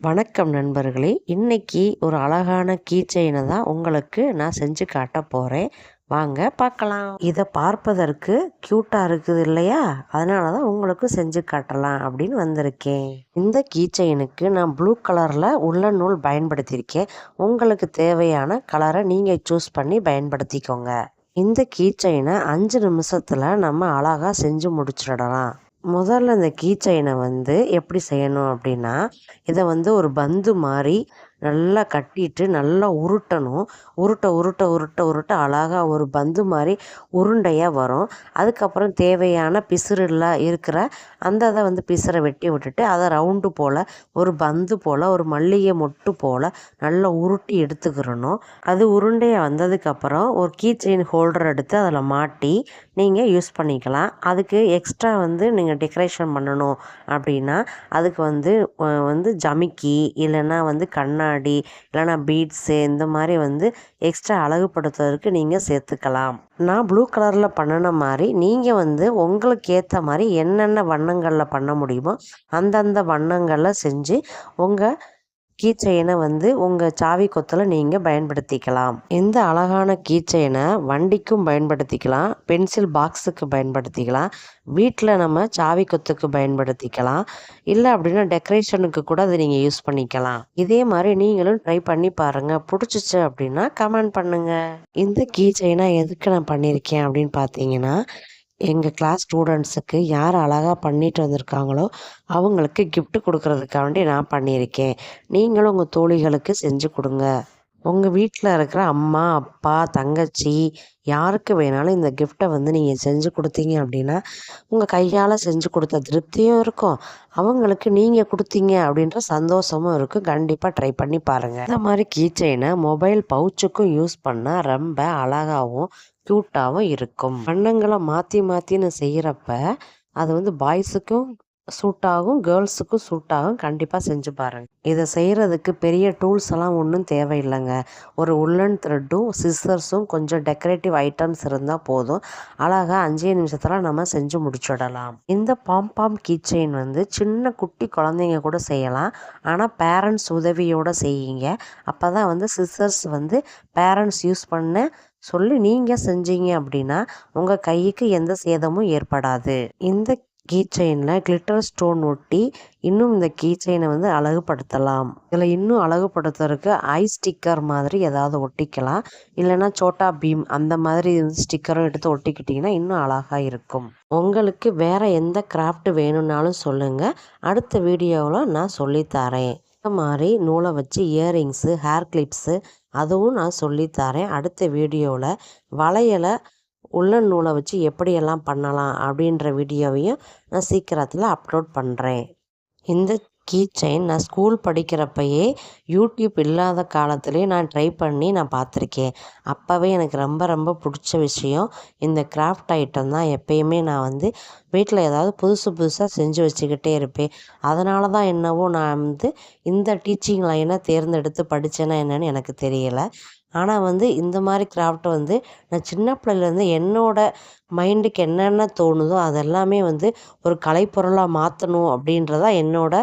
வணக்கம் நண்பர்களே. இன்றைக்கி ஒரு அழகான கீ செயினை தான் உங்களுக்கு நான் செஞ்சு காட்ட போகிறேன் வாங்க பார்க்கலாம். இதை பார்ப்பதற்கு க்யூட்டாக இருக்குது இல்லையா? அதனால தான் உங்களுக்கு செஞ்சு காட்டலாம் அப்படின்னு வந்திருக்கேன். இந்த கீ செயினுக்கு நான் ப்ளூ கலரில் உள்ள நூல் பயன்படுத்தியிருக்கேன். உங்களுக்கு தேவையான கலரை நீங்கள் சூஸ் பண்ணி பயன்படுத்திக்கோங்க. இந்த கீ செயினை அஞ்சு நிமிஷத்தில் நம்ம அழகாக செஞ்சு முடிச்சிடலாம். முதல்ல இந்த கீ செயினை வந்து எப்படி செய்யணும் அப்படின்னா இதை வந்து ஒரு பந்து மாதிரி நல்லா கட்டிட்டு நல்லா உருட்டணும். உருட்ட உருட்ட உருட்ட உருட்ட அழகாக ஒரு பந்து மாதிரி உருண்டையாக வரும். அதுக்கப்புறம் தேவையான பிசுறுலாம் இருக்கிற அந்த இதை வந்து பிசுரை வெட்டி விட்டுட்டு அதை ரவுண்டு போல் ஒரு பந்து போல் ஒரு மல்லிகை மொட்டு போல் நல்லா உருட்டி எடுத்துக்கிறணும். அது உருண்டையாக வந்ததுக்கப்புறம் ஒரு கீ செயின் ஹோல்டர் எடுத்து அதில் மாட்டி நீங்கள் யூஸ் பண்ணிக்கலாம். அதுக்கு எக்ஸ்ட்ரா வந்து நீங்கள் டெக்கரேஷன் பண்ணணும் அப்படின்னா அதுக்கு வந்து வந்து ஜமிக்கி இல்லைன்னா வந்து கண்ணாடி இல்லைனா பீட்ஸு இந்த மாதிரி வந்து எக்ஸ்ட்ரா அழகுபடுத்துவதற்கு நீங்கள் சேர்த்துக்கலாம். நான் ப்ளூ கலரில் பண்ணின மாதிரி நீங்கள் வந்து உங்களுக்கு ஏற்ற மாதிரி என்னென்ன வண்ணங்களில் பண்ண முடியுமோ அந்தந்த வண்ணங்களில் செஞ்சு உங்கள் கீ செயினை வந்து உங்கள் சாவி கொத்தில் நீங்கள் பயன்படுத்திக்கலாம். இந்த அழகான கீ செயினை வண்டிக்கும் பயன்படுத்திக்கலாம் பென்சில் பாக்ஸுக்கு பயன்படுத்திக்கலாம் வீட்டில் நம்ம சாவி கொத்துக்கு பயன்படுத்திக்கலாம் இல்லை அப்படின்னா டெக்கரேஷனுக்கு கூட அதை நீங்கள் யூஸ் பண்ணிக்கலாம். இதே மாதிரி நீங்களும் ட்ரை பண்ணி பாருங்கள் பிடிச்சிச்சு அப்படின்னா கமெண்ட் பண்ணுங்கள் இந்த கீ எதுக்கு நான் பண்ணியிருக்கேன் அப்படின்னு பார்த்தீங்கன்னா எங்கள் கிளாஸ் ஸ்டூடெண்ட்ஸுக்கு யார் அழகாக பண்ணிட்டு வந்திருக்காங்களோ அவங்களுக்கு gift கொடுக்கறதுக்காண்டி நான் பண்ணியிருக்கேன். நீங்களும் உங்கள் தோழிகளுக்கு செஞ்சு கொடுங்க. உங்கள் வீட்டில் இருக்கிற அம்மா அப்பா தங்கச்சி யாருக்கு வேணாலும் இந்த கிஃப்ட்டை வந்து நீங்கள் செஞ்சு கொடுத்தீங்க அப்படின்னா உங்கள் கையால் செஞ்சு கொடுத்த திருப்தியும் இருக்கும். அவங்களுக்கு நீங்கள் கொடுத்தீங்க அப்படின்ற சந்தோஷமும் இருக்கும். கண்டிப்பாக ட்ரை பண்ணி பாருங்கள் இந்த மாதிரி கீ மொபைல் பவுச்சுக்கும் யூஸ் பண்ணால் ரொம்ப அழகாகவும் க்யூட்டாகவும் இருக்கும். வண்ணங்களை மாற்றி மாற்றின்னு செய்கிறப்ப அது வந்து பாய்ஸுக்கும் சூட்டாகும் கேர்ள்ஸுக்கும் சூட்டாகும் கண்டிப்பாக செஞ்சு பாருங்கள் இதை செய்கிறதுக்கு பெரிய டூல்ஸ் எல்லாம் ஒன்றும் தேவையில்லைங்க. ஒரு உள்ளன் த்ரெட்டும் சிஸ்டர்ஸும் கொஞ்சம் டெக்கரேட்டிவ் ஐட்டம்ஸ் இருந்தால் போதும். அழகாக அஞ்சே நிமிஷத்தில் நம்ம செஞ்சு முடிச்சுடலாம். இந்த பாம்பாம் கீச்செயின் வந்து சின்ன குட்டி குழந்தைங்க கூட செய்யலாம். ஆனால் பேரண்ட்ஸ் உதவியோடு செய்யுங்க. அப்போ தான் வந்து சிஸ்டர்ஸ் வந்து பேரண்ட்ஸ் யூஸ் பண்ண சொல்லி நீங்கள் செஞ்சீங்க அப்படின்னா உங்கள் கைக்கு எந்த சேதமும் ஏற்படாது. இந்த கீ செயினில் கிளிட்டர் ஸ்டோன் ஒட்டி இன்னும் இந்த கீ செயினை வந்து அழகுபடுத்தலாம். இதில் இன்னும் அழகுபடுத்துறதுக்கு ஐ ஸ்டிக்கர் மாதிரி ஏதாவது ஒட்டிக்கலாம். இல்லைன்னா சோட்டா பீம் அந்த மாதிரி ஸ்டிக்கரும் எடுத்து ஒட்டிக்கிட்டிங்கன்னா இன்னும் அழகாக இருக்கும். உங்களுக்கு வேறு எந்த கிராஃப்ட் வேணும்னாலும் சொல்லுங்கள் அடுத்த வீடியோவில் நான் சொல்லித்தரேன் இந்த மாதிரி நூலை வச்சு இயரிங்ஸு ஹேர் கிளிப்ஸு அதுவும் நான் சொல்லித்தரேன் அடுத்த வீடியோவில் வளையலை உள்ளன் நூலை வச்சு எப்படியெல்லாம் பண்ணலாம் அப்படின்ற வீடியோவையும் நான் சீக்கிரத்தில் அப்லோட் பண்ணுறேன் இந்த கீ செயின் நான் ஸ்கூல் படிக்கிறப்பயே யூடியூப் இல்லாத காலத்துலேயே நான் ட்ரை பண்ணி நான் பார்த்துருக்கேன். அப்போவே எனக்கு ரொம்ப ரொம்ப பிடிச்ச விஷயம் இந்த கிராஃப்ட் ஐட்டம் தான். எப்பயுமே நான் வந்து வீட்டில் ஏதாவது புதுசு புதுசாக செஞ்சு வச்சுக்கிட்டே இருப்பேன். அதனால தான் என்னவோ நான் வந்து இந்த டீச்சிங் லைனை தேர்ந்தெடுத்து படித்தேன்னா என்னன்னு எனக்கு தெரியலை. ஆனால் வந்து இந்த மாதிரி கிராஃப்ட் வந்து நான் சின்ன பிள்ளையிலேருந்து என்னோட மைண்டுக்கு என்னென்ன தோணுதோ அதெல்லாமே வந்து ஒரு கலைப்பொருளாக மாற்றணும் அப்படின்றதான் என்னோட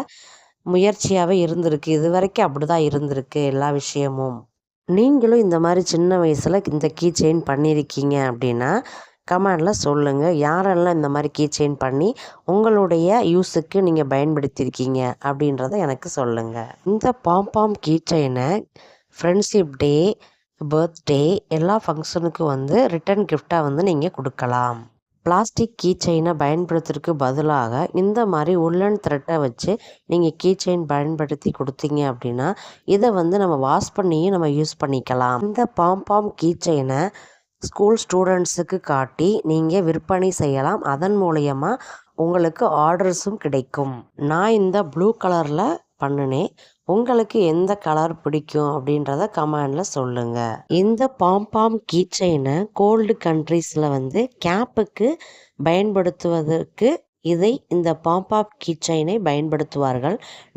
முயற்சியாகவே இருந்திருக்கு. இது வரைக்கும் அப்படி தான் இருந்திருக்கு எல்லா விஷயமும். நீங்களும் இந்த மாதிரி சின்ன வயசில் இந்த கீ செயின் பண்ணியிருக்கீங்க அப்படின்னா கமெண்டில் சொல்லுங்கள் யாரெல்லாம் இந்த மாதிரி கீ செயின் பண்ணி உங்களுடைய யூஸுக்கு நீங்கள் பயன்படுத்தியிருக்கீங்க அப்படின்றத எனக்கு சொல்லுங்கள் இந்த பாம்பாம் கீ செயினை ஃப்ரெண்ட்ஷிப் டே பர்த்டே எல்லா ஃபங்க்ஷனுக்கும் வந்து ரிட்டன் கிஃப்டாக வந்து நீங்கள் கொடுக்கலாம். பிளாஸ்டிக் கீ செயினை பயன்படுத்துறதுக்கு பதிலாக இந்த மாதிரி உள்ளன் த்ரெட்டை வச்சு நீங்கள் கீ செயின் பயன்படுத்தி கொடுத்தீங்க அப்படின்னா இதை வந்து நம்ம வாஷ் பண்ணியும் நம்ம யூஸ் பண்ணிக்கலாம். இந்த பாம்பாம் கீ செயினை ஸ்கூல் ஸ்டூடெண்ட்ஸுக்கு காட்டி நீங்கள் விற்பனை செய்யலாம். அதன் மூலயமா உங்களுக்கு ஆர்டர்ஸும் கிடைக்கும். நான் இந்த ப்ளூ கலரில் பண்ணினேன். உங்களுக்கு எந்த கலர் பிடிக்கும் அப்படின்றத கமெண்டில் சொல்லுங்கள் இந்த பாம்பாம் கீச்சைனை கோல்டு கண்ட்ரீஸில் வந்து கேப்புக்கு பயன்படுத்துவதற்கு இதை இந்த பாம்பாப் கீச்சைனை பயன்படுத்துவார்கள்.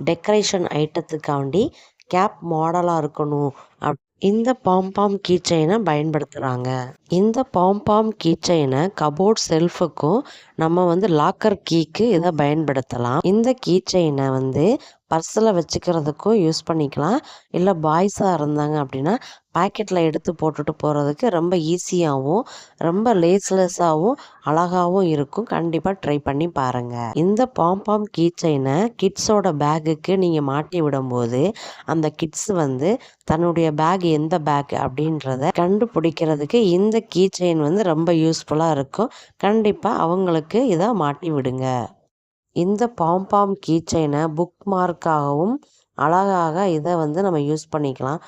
டெக்கரேஷன் ஐட்டத்துக்காண்டி கேப் மாடலாக இருக்கணும். அப் இந்த பாம்பாம் கீச்சைனை பயன்படுத்துகிறாங்க இந்த பாம்பாம் கீச்சைனை கபோர்ட் செல்ஃபுக்கும் நம்ம வந்து லாக்கர் கீக்கு இதை பயன்படுத்தலாம். இந்த கீச்சைனை வந்து பர்ஸில் வச்சுக்கிறதுக்கும் யூஸ் பண்ணிக்கலாம். இல்லை பாய்ஸாக இருந்தாங்க அப்படின்னா பாக்கெட்டில் எடுத்து போட்டுட்டு போகிறதுக்கு ரொம்ப ஈஸியாகவும் ரொம்ப லேஸ்லெஸ்ஸாகவும் அழகாகவும் இருக்கும். கண்டிப்பாக ட்ரை பண்ணி பாருங்கள் இந்த பாம்பாம் கீ செயினை கிட்ஸோட பேக்குக்கு நீங்கள் மாட்டி விடும்போது அந்த கிட்ஸ் வந்து தன்னுடைய பேக் எந்த பேக் அப்படின்றத கண்டுபிடிக்கிறதுக்கு இந்த கீ செயின் வந்து ரொம்ப யூஸ்ஃபுல்லாக இருக்கும். கண்டிப்பாக அவங்களுக்கு இதை மாட்டி விடுங்க. இந்த பாம்பாம் கீ செயினை புக் மார்க்காகவும் அழகாக இதை வந்து நம்ம யூஸ் பண்ணிக்கலாம்.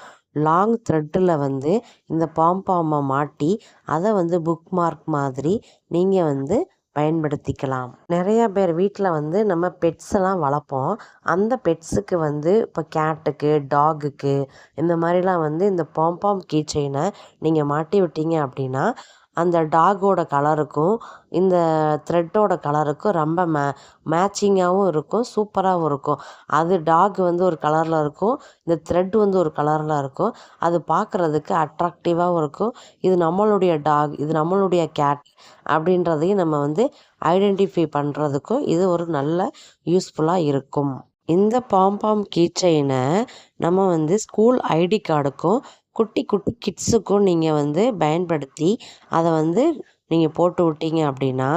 லாங் த்ரெட்டில் வந்து இந்த பாம்பாமை மாட்டி அதை வந்து புக் மார்க் மாதிரி நீங்கள் வந்து பயன்படுத்திக்கலாம். நிறையா பேர் வீட்டில் வந்து நம்ம பெட்ஸ் எல்லாம் வளர்ப்போம். அந்த பெட்ஸுக்கு வந்து இப்போ கேட்டுக்கு டாகுக்கு இந்த மாதிரிலாம் வந்து இந்த பாம்பாம் கீ செயினை நீங்கள் மாட்டி விட்டீங்க அப்படின்னா அந்த டாகோட கலருக்கும் இந்த த்ரெட்டோட கலருக்கும் ரொம்ப மே மேட்சிங்காகவும் இருக்கும் சூப்பராகவும் இருக்கும். அது டாக் வந்து ஒரு கலரில் இருக்கும் இந்த த்ரெட் வந்து ஒரு கலரில் இருக்கும். அது பார்க்குறதுக்கு அட்ராக்டிவாகவும் இருக்கும். இது நம்மளுடைய டாக் இது நம்மளுடைய கேட் அப்படின்றதையும் நம்ம வந்து ஐடென்டிஃபை பண்ணுறதுக்கும் இது ஒரு நல்ல யூஸ்ஃபுல்லாக இருக்கும். இந்த பாம்பாம் கீச்சைனை நம்ம வந்து ஸ்கூல் ஐடி கார்டுக்கும் குட்டி குட்டி கிட்ஸுக்கும் நீங்கள் வந்து பயன்படுத்தி அதை வந்து நீங்கள் போட்டு விட்டீங்க அப்படின்னா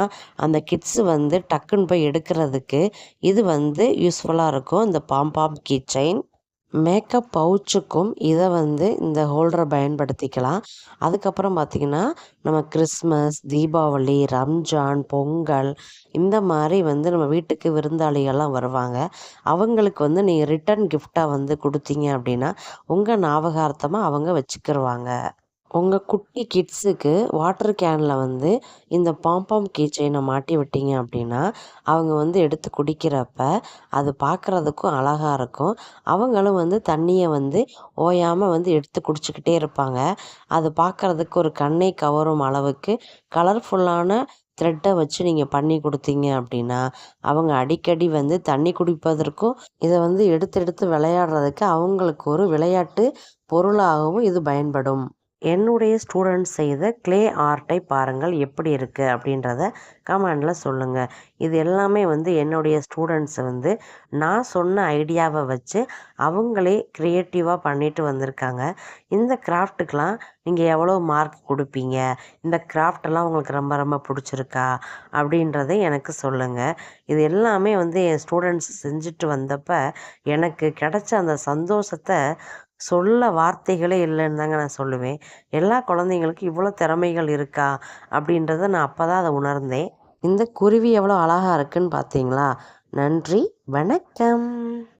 அந்த கிட்ஸு வந்து டக்குன்னு போய் எடுக்கிறதுக்கு இது வந்து யூஸ்ஃபுல்லாக இருக்கும். இந்த pom pom key chain. Makeup பவுச்சுக்கும் இதை வந்து இந்த ஹோல்டரை பயன்படுத்திக்கலாம். அதுக்கப்புறம் பார்த்திங்கன்னா நம்ம கிறிஸ்மஸ் தீபாவளி ரம்ஜான் பொங்கல் இந்த மாதிரி வந்து நம்ம வீட்டுக்கு விருந்தாளிகள்லாம் வருவாங்க. அவங்களுக்கு வந்து நீங்கள் ரிட்டன் கிஃப்டாக வந்து கொடுத்தீங்க அப்படின்னா உங்கள் ஞாபகார்த்தமாக அவங்க வச்சுக்கிருவாங்க. உங்கள் குட்டி கிட்ஸுக்கு வாட்டர் கேனில் வந்து இந்த பாம்பாம் கீச்சைனை மாட்டி விட்டீங்க அப்படின்னா அவங்க வந்து எடுத்து குடிக்கிறப்ப அது பார்க்குறதுக்கும் அழகாக இருக்கும். அவங்களும் வந்து தண்ணியை வந்து ஓயாமல் வந்து எடுத்து குடிச்சிக்கிட்டே இருப்பாங்க. அது பார்க்குறதுக்கு ஒரு கண்ணை கவரும் அளவுக்கு கலர்ஃபுல்லான த்ரெட்டை வச்சு நீங்கள் பண்ணி கொடுத்தீங்க அப்படின்னா அவங்க அடிக்கடி வந்து தண்ணி குடிப்பதற்கும் இதை வந்து எடுத்து எடுத்து விளையாடுறதுக்கு அவங்களுக்கு ஒரு விளையாட்டு பொருளாகவும் இது பயன்படும். என்னுடைய ஸ்டூடெண்ட்ஸ் செய்த க்ளே ஆர்ட்டை பாருங்கள் எப்படி இருக்குது அப்படின்றத கமெண்டில் சொல்லுங்கள் இது எல்லாமே வந்து என்னுடைய ஸ்டூடெண்ட்ஸ் வந்து நான் சொன்ன ஐடியாவை வச்சு அவங்களே க்ரியேட்டிவாக பண்ணிட்டு வந்திருக்காங்க. இந்த கிராஃப்ட்டுக்கெலாம் நீங்கள் எவ்வளோ மார்க் கொடுப்பீங்க? இந்த கிராஃப்டெல்லாம் உங்களுக்கு ரொம்ப ரொம்ப பிடிச்சிருக்கா? அப்படின்றத எனக்கு சொல்லுங்கள் இது எல்லாமே வந்து என் ஸ்டூடெண்ட்ஸ் செஞ்சுட்டு வந்தப்போ எனக்கு கிடைச்ச அந்த சந்தோஷத்தை சொல்ல வார்த்தைகளே இல்லைன்னு தாங்க நான் சொல்லுவேன். எல்லா குழந்தைங்களுக்கும் இவ்வளோ திறமைகள் இருக்கா? அப்படின்றத நான் அப்போ தான் அதை உணர்ந்தேன். இந்த குருவி எவ்வளோ அழகாக இருக்குன்னு பார்த்தீங்களா? நன்றி வணக்கம்.